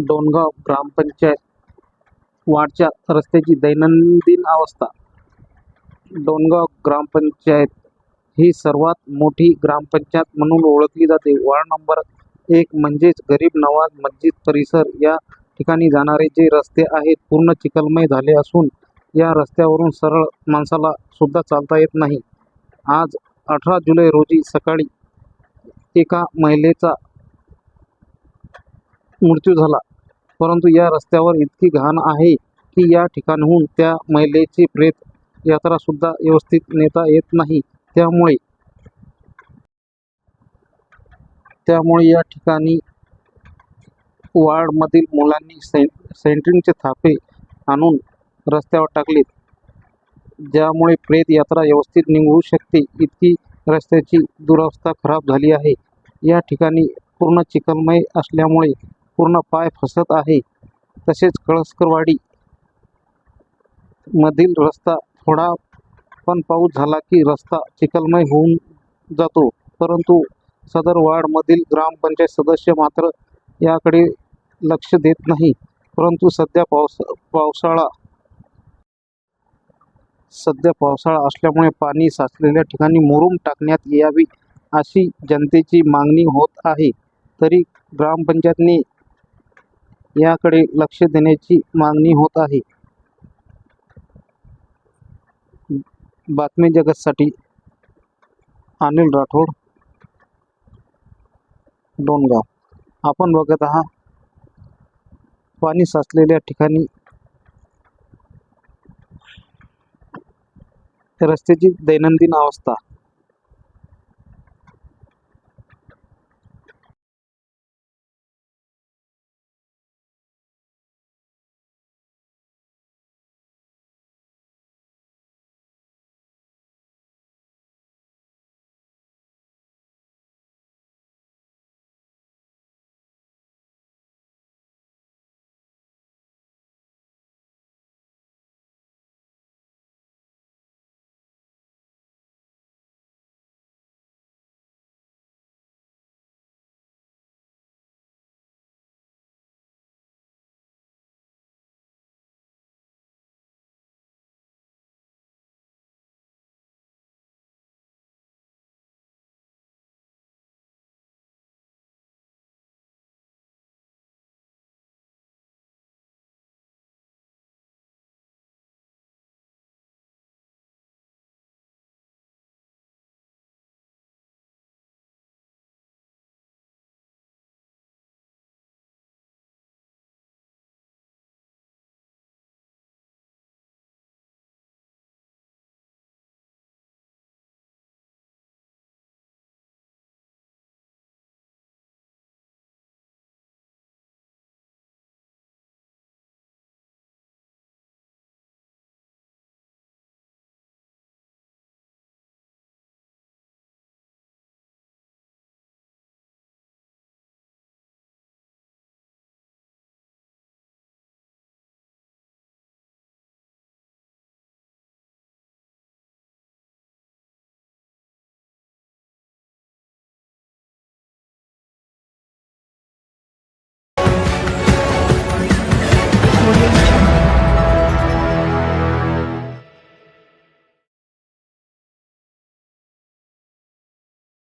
डोणगाव ग्रामपंचायत वाडच्या रस्त्याची दैनंदिन अवस्था. डोणगाव ग्रामपंचायत ही सर्वात मोठी ग्रामपंचायत म्हणून ओळखली जाते. वार्ड नंबर एक म्हणजेच गरीब नवाज मस्जिद परिसर. या ठिकाणी जाणारे जे रस्ते आहेत पूर्ण चिखलमय झाले असून या रस्त्यावरून सरळ माणसाला सुद्धा चालता येत नाही. आज अठरा जुलै रोजी सकाळी एका महिलेचा मृत्यू झाला. परंतु या रस्त्यावर इतकी घाण आहे की या ठिकाणाहून त्या महिलेची प्रेत यात्रा सुद्धा व्यवस्थित नेता येत नाही. त्यामुळे त्यामुळे या ठिकाणी वार्डमधील मुलांनी सें सेंट्रिंगचे थापे आणून रस्त्यावर टाकलेत. ज्यामुळे प्रेत यात्रा व्यवस्थित निघू शकते इतकी रस्त्याची दुरावस्था खराब झाली आहे. या ठिकाणी पूर्ण चिखलमय असल्यामुळे पूर्ण पाय फसत आहे. तसेच कळसकरवाडी मधील रस्ता थोडा पण पाऊस झाला की रस्ता चिखलमय होऊन जातो. परंतु सदर वार्डमधील ग्रामपंचायत सदस्य मात्र याकडे लक्ष देत नाही. परंतु सध्या पावस पावसाळा सध्या पावसाळा असल्यामुळे पाणी साचलेल्या ठिकाणी मुरुम टाकण्यात यावी अशी जनतेची मागणी होत आहे. तरी ग्रामपंचायतने याकडे लक्ष देण्याची मागणी होत आहे. बातमी जगतसाठी अनिल राठोड डोणगाव. आपण बघत आहात पाणी साचलेल्या ठिकाणी रस्त्याची दैनंदिन अवस्था.